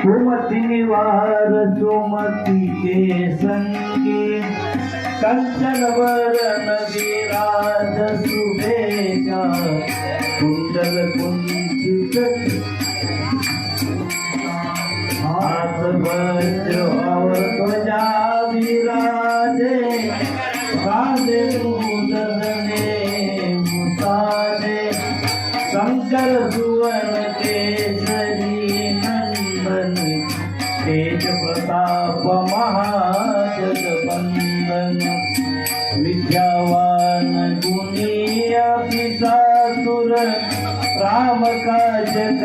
सुमती निवार सुमती के संगे. कंचन वरण विराज सुबेजा कुंडल कुंचित. हाथ वज्र और ध्वजा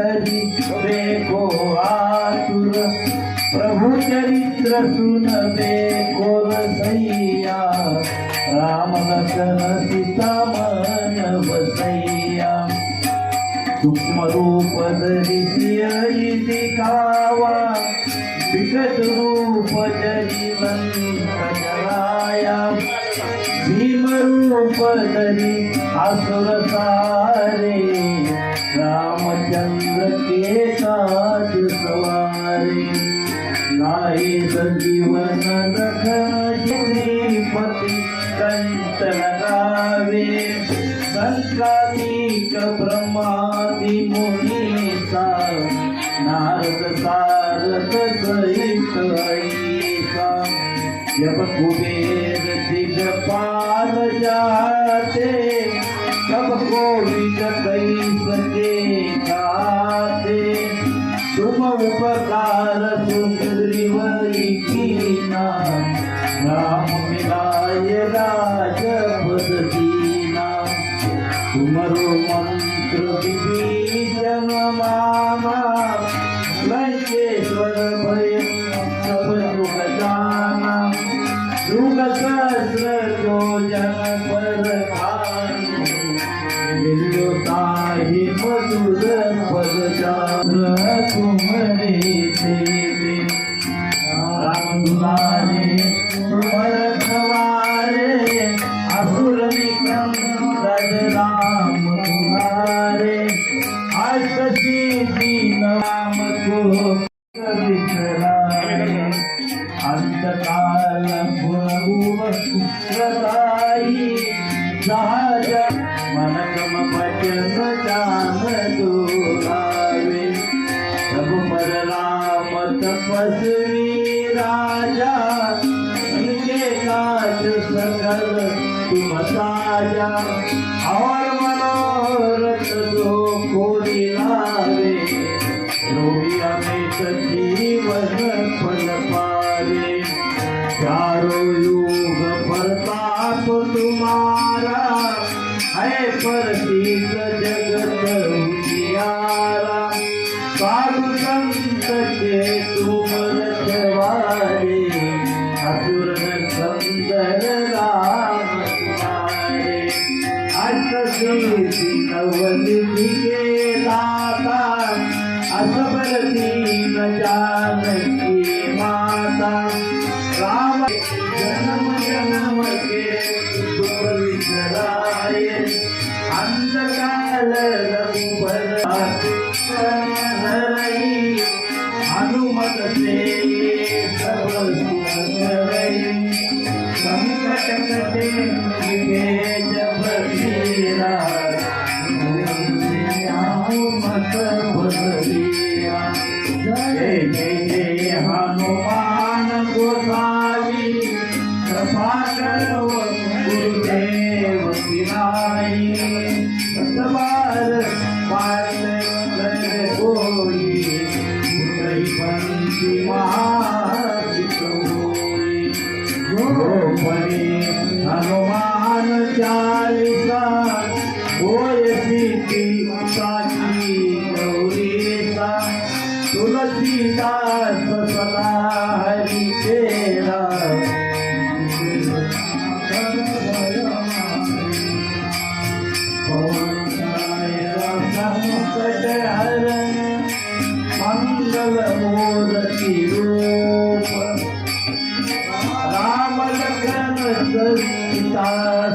काज रे को आतुर? प्रभु चरित्र सुन रे को रसैया राम लखन सीता मन बसैया। सूक्ष्म रूप धरी दिखावा। विकट रूप जरी जराया भीम रूप धरी असुर सारे। साथ सवारे. नाही संजीवन लखन पति कंठ लगावे संकालिक ब्रह्मादि मुनीसा नारद सारद सहित ऐसा. जब कुबेर दिग पाल जाते तब कोविद कई सके उपकार सुग्रीवरी कीना राम मिलाय राज दीना तुमरो मंत्र विभीषण मामा साधु संत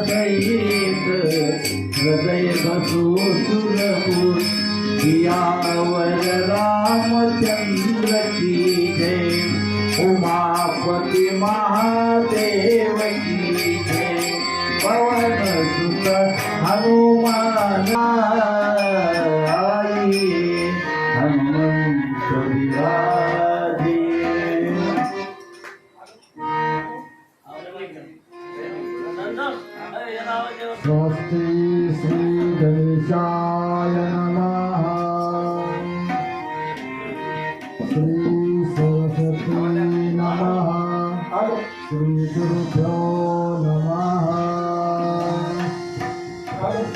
सहित हृदय बसु सुरपूर सियावर रामचंद्र की जय उमापती महा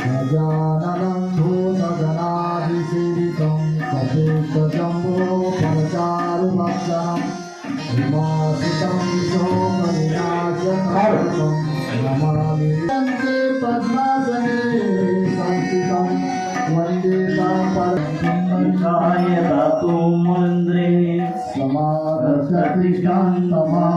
गजाननं भूतगणाभिसेवितं सचेतजम्बो फलचारुभक्षणम् उमासितं नमामि वन्दे पद्मासने संस्थितं वन्दे तापरं दातुं दातु मन्द्रे समारसतिशान्तमानन्दवन्दं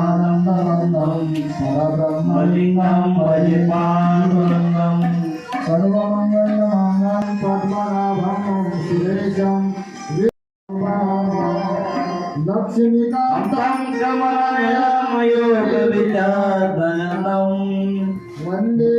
உபவித்தார் வனமும் வந்து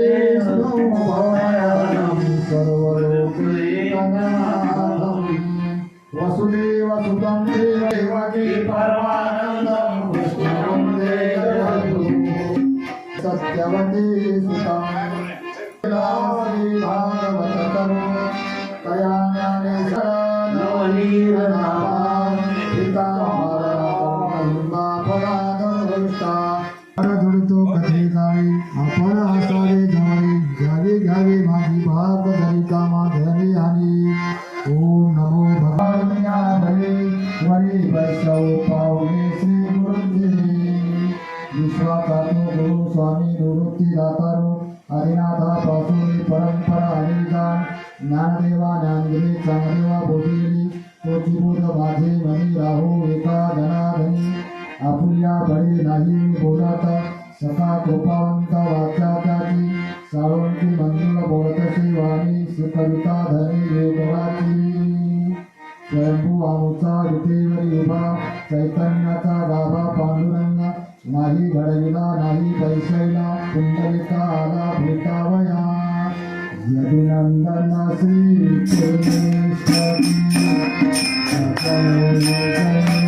बोधिली माझे मनी राहू एका धनाधनी आपुल्या बळी नाही बोलाता सखा कृपावंत वाचा त्याची सावंती मंजुळ बोलतशी वाणी सुकविता धनी वेगवाची स्वयंभू आमचा विटेवरी उभा चैतन्याचा बाबा पांडुरंग. नाही घडविला नाही पैसेला कुंडलिका आला भेटावया. Yadunandan nasip kılmışlar Sakalımızdan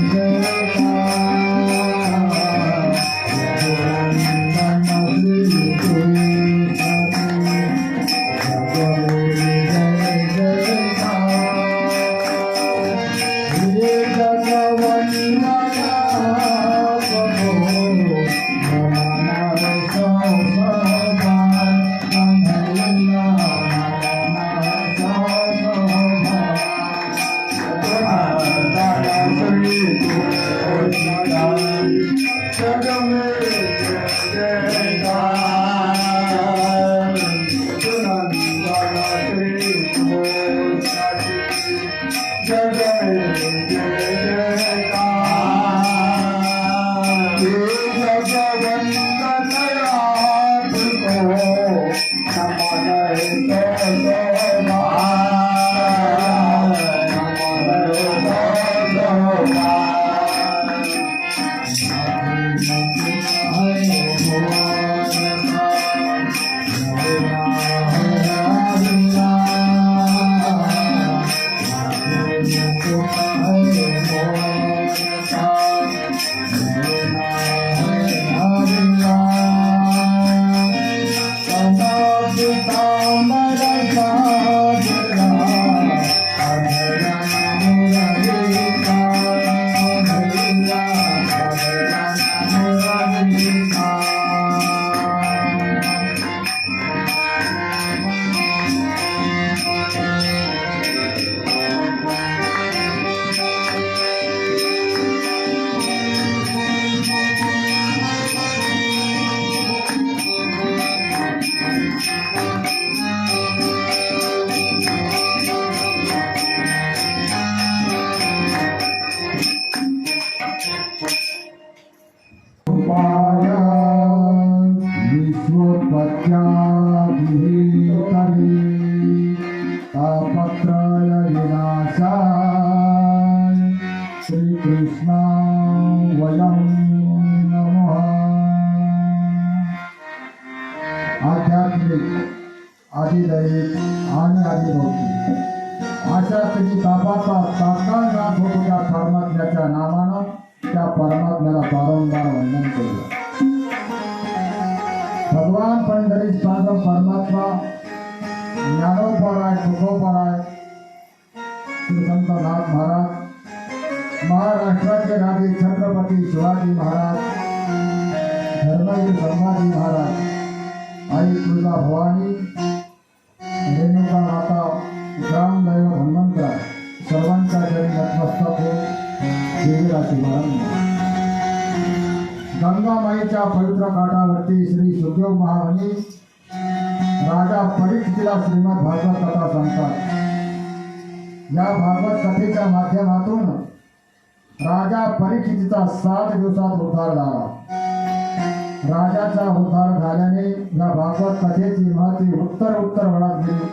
आहे सुखोपर नाथ महाराज महाराष्ट्राचे राजे छत्रपती शिवाजी महाराज धर्माजी संभाजी महाराज आई तुळजा भवानी रेणुका माता ग्रामदैव हनुमंतराय सर्वांच्या जरी नतमस्तक हो देवीला शुभारंभ गंगामाईच्या पवित्र काठावरती श्री सुखदेव महाराणी राजा परीक्षितीला श्रीमद भागवत कथा सांगतात. या भागवत कथेच्या माध्यमातून राजा परीक्षितीचा सात दिवसात उद्धार झाला. राजाचा उद्धार झाल्याने या भागवत कथेची महती उत्तर उत्तर वळत गेली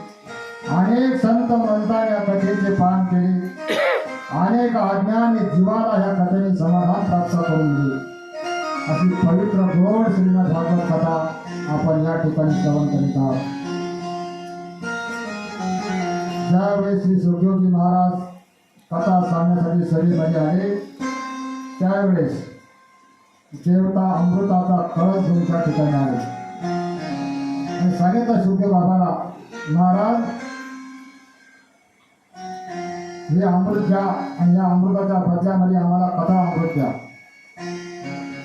अनेक संत मंतांनी या कथेचे पान केले. अनेक अज्ञानी जीवाला या कथेने समाधान प्राप्त करून दिले. अशी पवित्र गोड श्रीमद भागवत कथा आपण या ठिकाणी श्रवण करीत आहोत. ज्यावेळेस श्री सुखदेवजी महाराज कथा सांगण्यासाठी सरीमध्ये आले त्यावेळेस देवता अमृताचा कळस घेऊन त्या ठिकाणी आले आणि सांगितलं सुखदेव बाबाला महाराज हे अमृत घ्या आणि या अमृताच्या बदल्यामध्ये आम्हाला कथा अमृत द्या.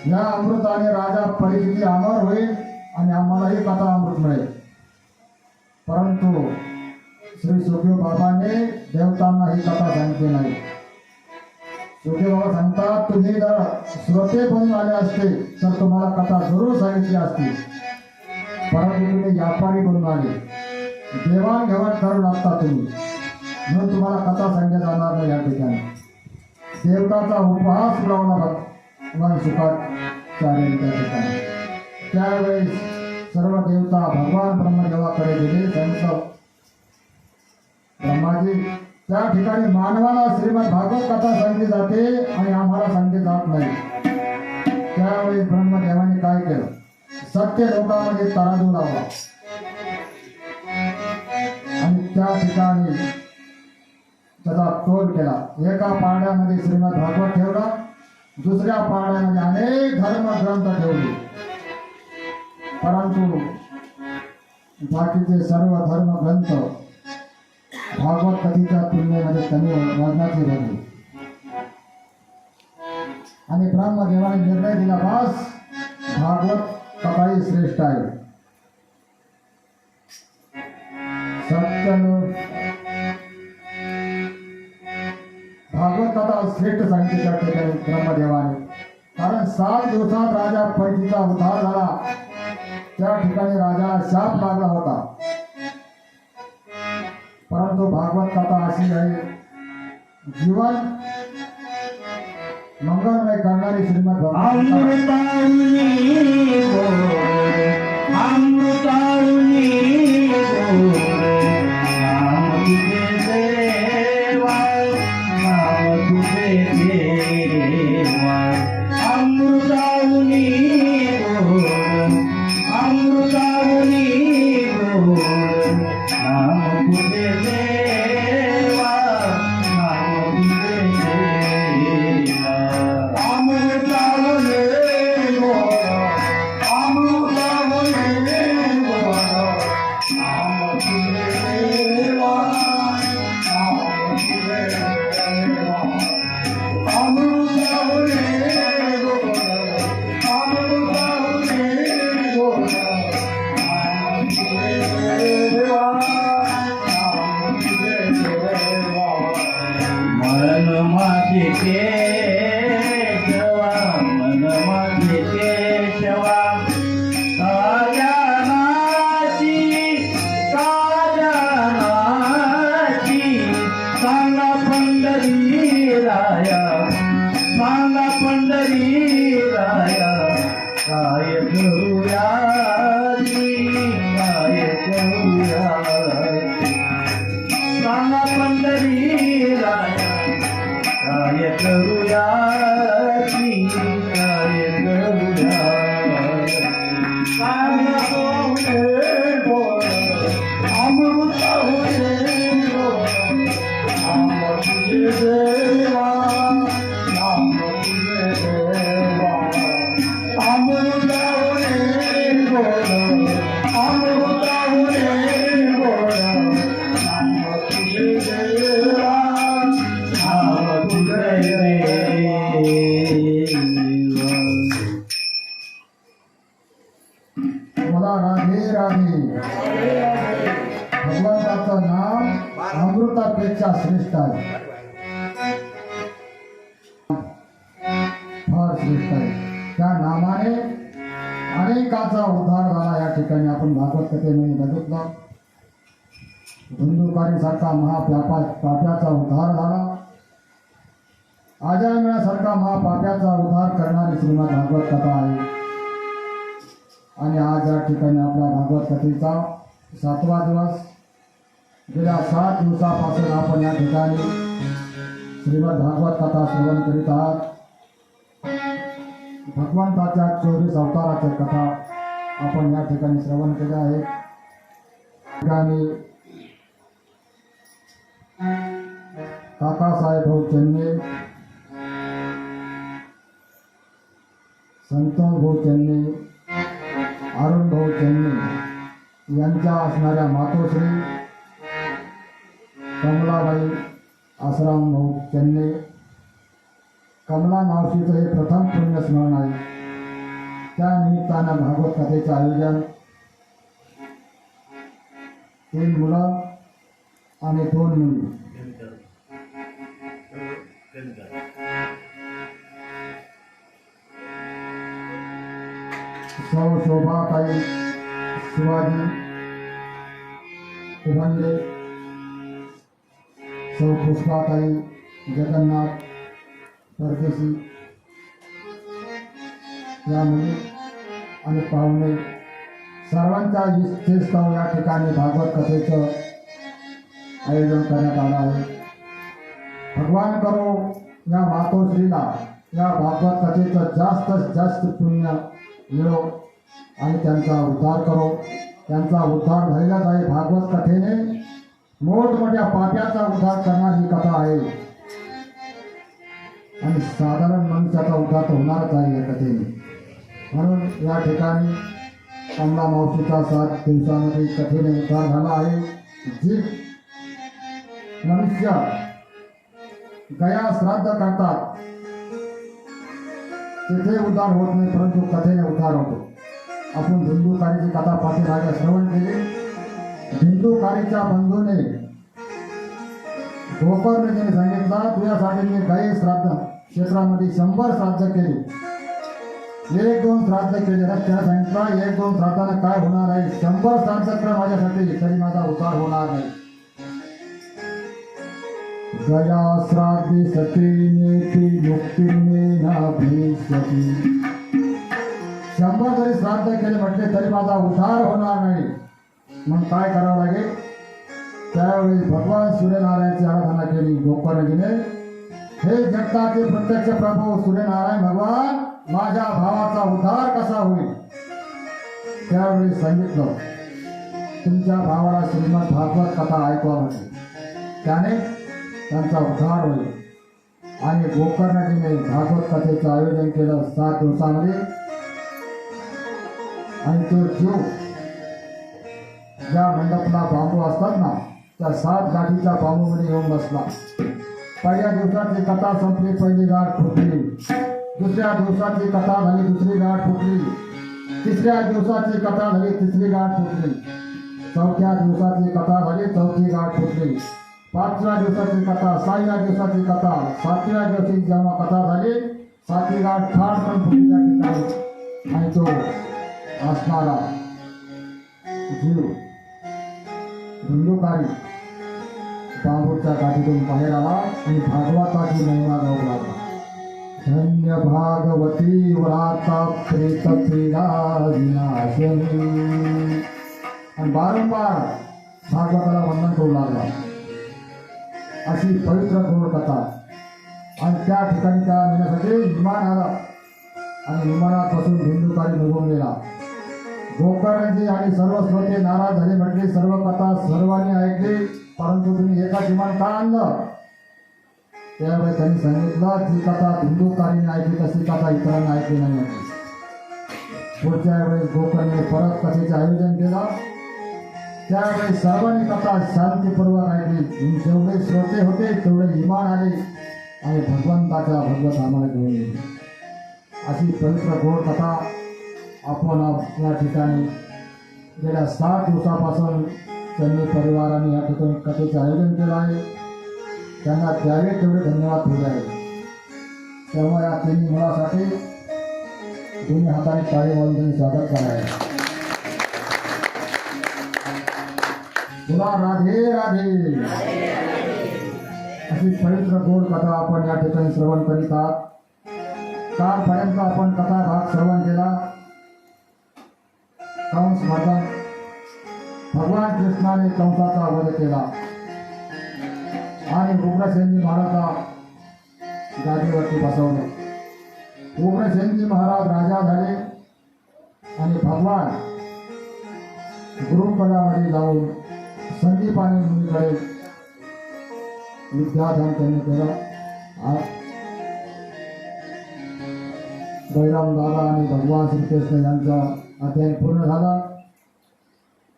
या अमृताने राजा परिस्थिती अमर होईल. आणि आम्हालाही कथा अमृत मिळेल. परंतु श्री सुखदेव बाबाने देवतांना ही कथा सांगितली नाही. सुखदेव बाबा सांगतात तुम्ही जर श्रोते बनून आले असते तर तुम्हाला कथा जरूर सांगितली असती. परंतु तुम्ही व्यापारी बनून आले. देवाणघेवाण करू लागता तुम्ही. म्हणून तुम्हाला कथा सांगितली जाणार नाही या ठिकाणी. देवताचा उपहास लावला भगवान सुखाचार्य त्या ठिकाणी. त्यावेळेस सर्व देवता भगवान ब्रह्मदेवाकडे गेले त्यांचं ब्रह्माजी त्या ठिकाणी मानवाला श्रीमद भागवत कथा सांगली जाते आणि आम्हाला सांगली जात नाही. त्यावेळी ब्रह्मदेवाने काय केलं? सत्य लोकांमध्ये तराजू लावला. आणि त्या ठिकाणी त्याचा तोल केला. एका पाड्यामध्ये श्रीमद भागवत ठेवला दुसऱ्या पाड्यामध्ये अनेक धर्म ग्रंथ ठेवले. परंतु बाकीचे सर्व धर्म ग्रंथ भागवत कथेच्या तुलनेमध्ये कमी वर्णाचे झाले आणि ब्रह्मदेवाने निर्णय दिला बास भागवत कथाही श्रेष्ठ आहे. सत्य भागवत कथा श्रेष्ठ सांगितली त्या ठिकाणी ब्रह्मदेवाने. कारण सात दिवसात राजा पैकीचा उद्धार झाला. त्या ठिकाणी राजाला शाप लागला होता परंतु भागवत कथा अशी आहे जीवन मंगलमय करणारी श्रीमद भगवत माझे केशवा धुंदुकारीसारखा पाप्याचा उद्धार झाला. आजामिळासारखा महापाप्याचा उद्धार करणारी श्रीमद भागवत कथा आहे. आणि आज या ठिकाणी आपल्या भागवत कथेचा सातवा दिवस. गेल्या सात दिवसापासून आपण या ठिकाणी श्रीमद भागवत कथा श्रवण करीत आहात. भगवंताच्या चोवीस अवताराच्या कथा आपण या ठिकाणी श्रवण केल्या आहेत. ठिकाणी काकासाहेब भाऊ चन्ने संत भाऊ चन्ने अरुण भाऊ चन्ने यांच्या असणाऱ्या मातोश्री कमलाबाई आसराम भाऊ चन्ने कमला मावशीचं हे प्रथम पुण्यस्मरण आहे. त्या निमित्तानं भागवत कथेचं आयोजन. तीन मुलं आणि दोन म्हणून सौ शोभाताई शिवाजी उभंडे सौ पुष्पाताई जगन्नाथ परदेशी या मुली आणि पाहुणे. सर्वांचा इच्छेस्तव या ठिकाणी भागवत कथेचं आयोजन करण्यात आलं आहे. भगवान करो या मातोश्रीला या भागवत कथेचं जास्तीत जास्त पुण्य मिळो आणि त्यांचा उद्धार करो. त्यांचा उद्धार झालेलाच आहे भागवत कथेने. मोठमोठ्या पाप्याचा उद्धार करणारी कथा आहे. आणि साधारण मनुष्याचा उद्धार तर होणारच आहे या कथेने. म्हणून या ठिकाणी कमला मावशीचा सात दिवसामध्ये कथेने उद्धार झाला आहे. जी मनुष्य गया श्राद्ध करतात. तिथे उद्धार होत नाही परंतु कथेने उद्धार होतो. आपण धुंदुकारीची कथा पाठीमागे श्रवण केली. धुंदुकारीच्या बंधूने गोकर्णजीने सांगितला तुझ्यासाठी मी काही श्राद्ध क्षेत्रामध्ये शंभर श्राद्ध केले. एक दोन श्राद्ध केले. तर त्या सांगितलं एक दोन श्राद्धाने काय होणार आहे? शंभर श्राद्ध माझ्यासाठी तरी माझा उद्धार होणार नाही. गया श्राद्धी सती नेती मुक्तीने ना भविष्यती शंभर जरी श्राद्ध केले म्हटले तरी माझा उद्धार होणार नाही. मग काय करावं लागेल? त्यावेळी भगवान सूर्यनारायणची आराधना केली गोकर्णजीने हे जगताचे प्रत्यक्ष प्रभू सूर्यनारायण भगवान माझ्या भावाचा उद्धार कसा होईल? त्यावेळी सांगितलं तुमच्या भावाला श्रीमद भागवत कथा ऐकवा म्हटली. त्याने त्यांचा उद्धार होईल. आणि गोकर्णजीने भागवत कथेचं आयोजन केलं सात दिवसामध्ये. आणि तो जीव ज्या मंडपला बांबू असतात ना त्या सात गाठीच्या बांबूमध्ये येऊन बसला. पहिल्या दिवसाची कथा संपली पहिली गाठ फुटली. दुसऱ्या दिवसाची कथा झाली दुसरी गाठ फुटली. तिसऱ्या दिवसाची कथा झाली तिसरी गाठ फुटली. चौथ्या दिवसाची कथा झाली चौथी गाठ फुटली. पाचव्या दिवसाची कथा सहाव्या दिवसाची कथा सातव्या दिवशी जेव्हा कथा झाली सातवी गाठ फार पण फुटली ठिकाणी आणि तो असणारा जीव धुंदुकारी बांबूच्या गाठीतून बाहेर आला आणि भागवताची महिमा गाऊ लागला. धन्य भागवती व्राता प्रेत पीडा विनाशनी. आणि वारंवार भागवताला वंदन करू लागला. अशी पवित्र गोड कथा आणि त्या ठिकाणी त्या नेण्यासाठी विमान आलं. आणि विमानापासून बिंदुकारी निघून गेला. गोकर्णजी आणि सर्व श्रोते नाराज झाले म्हटले सर्व कथा सर्वांनी ऐकली परंतु तुम्ही एका विमान का आणलं? त्यावेळी त्यांनी सांगितलं जी कथा बिंदुकारीने ऐकली तशी कथा इतरांना ऐकली नाही. पुढच्या वेळेस गोकर्णने परत कथेचे आयोजन केलं. त्यावेळी सर्वांनी कथा शांतीपूर्वक ऐकली जेवढे श्रोते होते तेवढे विमान आले. आणि भगवंताच्या भगवत आम्हाला घेऊन येईल अशी पवित्र गोड कथा आपण या ठिकाणी गेल्या सात दिवसापासून त्यांनी परिवाराने या ठिकाणी कथेचं आयोजन केलं आहे. त्यांना द्यावे तेवढे धन्यवाद दिले आहे तेव्हा या तिन्ही मुलासाठी दोन्ही हाताने टाळी वाजून त्यांनी स्वागत करायला सुद्धा राधे राधे. अशी पवित्र गोड कथा आपण या ठिकाणी श्रवण करीत आहात. कालपर्यंत आपण कथा भाग श्रवण केला. कंस मदन भगवान कृष्णाने कंसाचा वध केला. आणि उग्रसेनजी महाराजा गादीवरती बसवलं. उग्रसेनजी महाराज राजा झाले आणि भगवान गुरुपदामध्ये जाऊन संदीपाने मुनीकडे विद्याधन त्यांनी केला. बैराम दादा आणि भगवान श्रीकृष्ण यांचा अध्ययन पूर्ण झाला.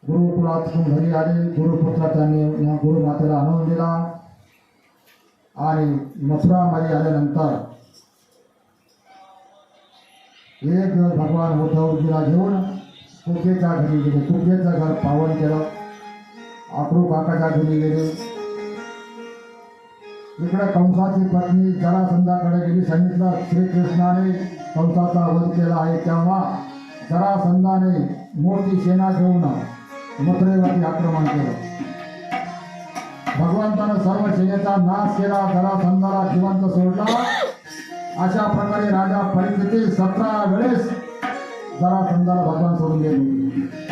गुरुकुलातून घरी आले. गुरुपुत्र त्यांनी या गुरुमातेला आणून दिला. आणि मथुरामध्ये आल्यानंतर एक दिवस भगवान उद्धवजीला घेऊन कुकेच्या घरी गेले. कुकेचं घर पावन केलं. अप्रूप काकाच्या घेऊन गेले. इकडे कंसाची पत्नी जरासंधाकडे गेली. सांगितलं श्रीकृष्णाने कंसाचा वध केला आहे तेव्हा जरासंधाने मोठी सेना घेऊन मथुरेवरती आक्रमण केलं. भगवंतानं सर्व सेनेचा नाश केला जरासंधाला जिवंत सोडला. अशा प्रकारे राजा परिस्थिती सतरा वेळेस जरासंधाला भगवान सोडून गेले.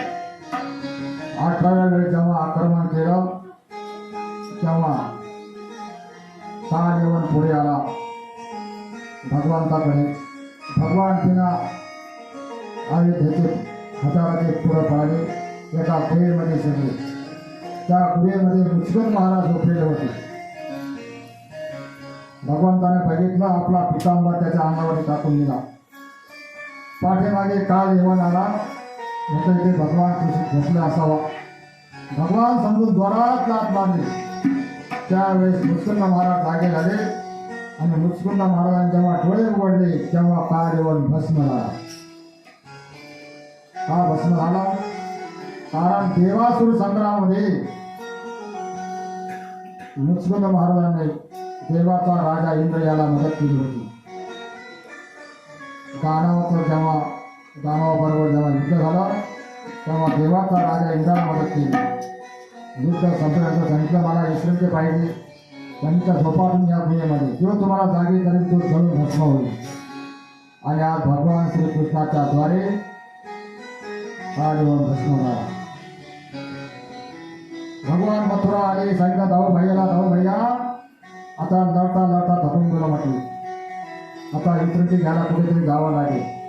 अठराव्या वेळेस जेव्हा आक्रमण केलं तेव्हा सहा पुढे आला. भगवंताकडे. भगवान तिना अयोध्येचे हजाराचे पुढं पळाले. एका गुहेमध्ये शिरले त्या गुहेमध्ये मुचगन महाराज झोपलेले होते. भगवंताने बघितलं आपला पितांबर त्याच्या अंगावर टाकून दिला. पाठीमागे काल येऊन आला म्हटलं इथे भगवान कृष्ण झोपले असावा भगवान समजून जोरात लात मारली त्यावेळेस मुस्कुंद महाराज जागे झाले आणि मुस्कुंद महाराजांनी जेव्हा डोळे उघडले तेव्हा काळ येऊन भस्म झाला का भस्म झाला कारण देवासुर संग्रामामध्ये मुस्कुंद महाराजांनी देवाचा राजा इंद्र याला मदत केली होती दानवाचं जेव्हा दानवाबरोबर जेव्हा युद्ध झालं तेव्हा देवाचा राजा इंद्राला मदत केली युद्ध संपल्यानंतर सांगितलं मला विश्रांती पाहिजे. त्यांच्या झोपातून या गुन्ह्यामध्ये जो तुम्हाला जागी करेल तो जळून भस्म होईल. आणि आज भगवान श्रीकृष्णाच्या द्वारे हा जीवन भस्म झाला. भगवान मथुरा आले सांगितलं दाऊ भैयाला दाऊ भैया. आता लढता लढता थकून गेलो म्हटले आता विश्रांती घ्यायला कुठेतरी जावं लागेल.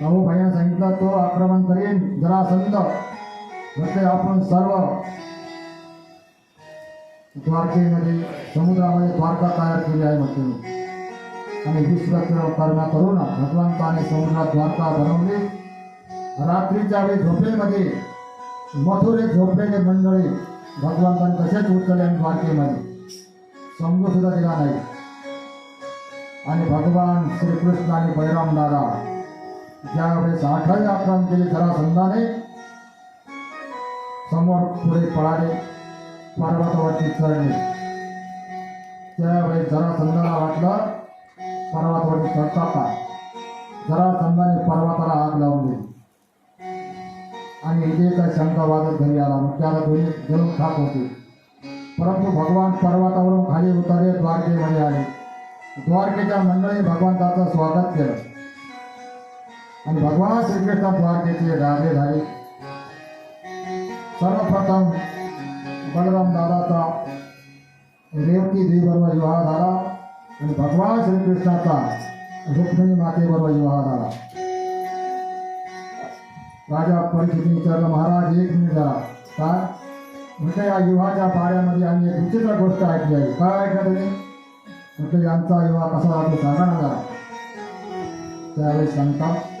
भाऊ भैया सांगितलं तो आक्रमण करेन. जरासंध म्हणजे आपण सर्व द्वारकेमध्ये समुद्रामध्ये द्वारका तयार केली आहे म्हटले आणि विश्वकर्मा करून भगवंताने समुद्रात द्वारका बनवली. रात्रीच्या वेळी झोपेमध्ये मथुरे झोपलेले मंडळी भगवंताने तसेच उचलले आणि द्वारकेमध्ये. समजू सुद्धा दिला नाही. आणि भगवान श्रीकृष्ण आणि बैराम दादा ज्यावेळेस आठवे आक्रमण केले जरासंधाने समोर पुढे पळाले पर्वतावरती चढले. त्यावेळेस जरासंधाला वाटलं पर्वतावरती चढता का जरासंधाने पर्वताला आग लावून दिली आणि विजयचा शंका वाजत घरी आला. मग त्याला दोन्ही जळून खात होते. परंतु भगवान पर्वतावरून खाली उतरले द्वारकेमध्ये आले. द्वारकेच्या मंडळी भगवंताचं स्वागत केलं. आणि भगवान श्रीकृष्ण द्वारकेचे राजे झाले. सर्वप्रथम बलराम दादाचा रेवती देवीबरोबर विवाह झाला आणि भगवान श्रीकृष्णाचा रुक्मिणी मातेबरोबर विवाह झाला. राजा परिस्थिती विचारलं महाराज एक मिनिट झाला काय म्हणजे या युवाच्या पाड्यामध्ये आम्ही एक विचित्र गोष्ट ऐकली आहे. काय ऐकलं तुम्ही? म्हटलं यांचा युवा कसा राहतो सांगा ना त्यावेळेस सांगतात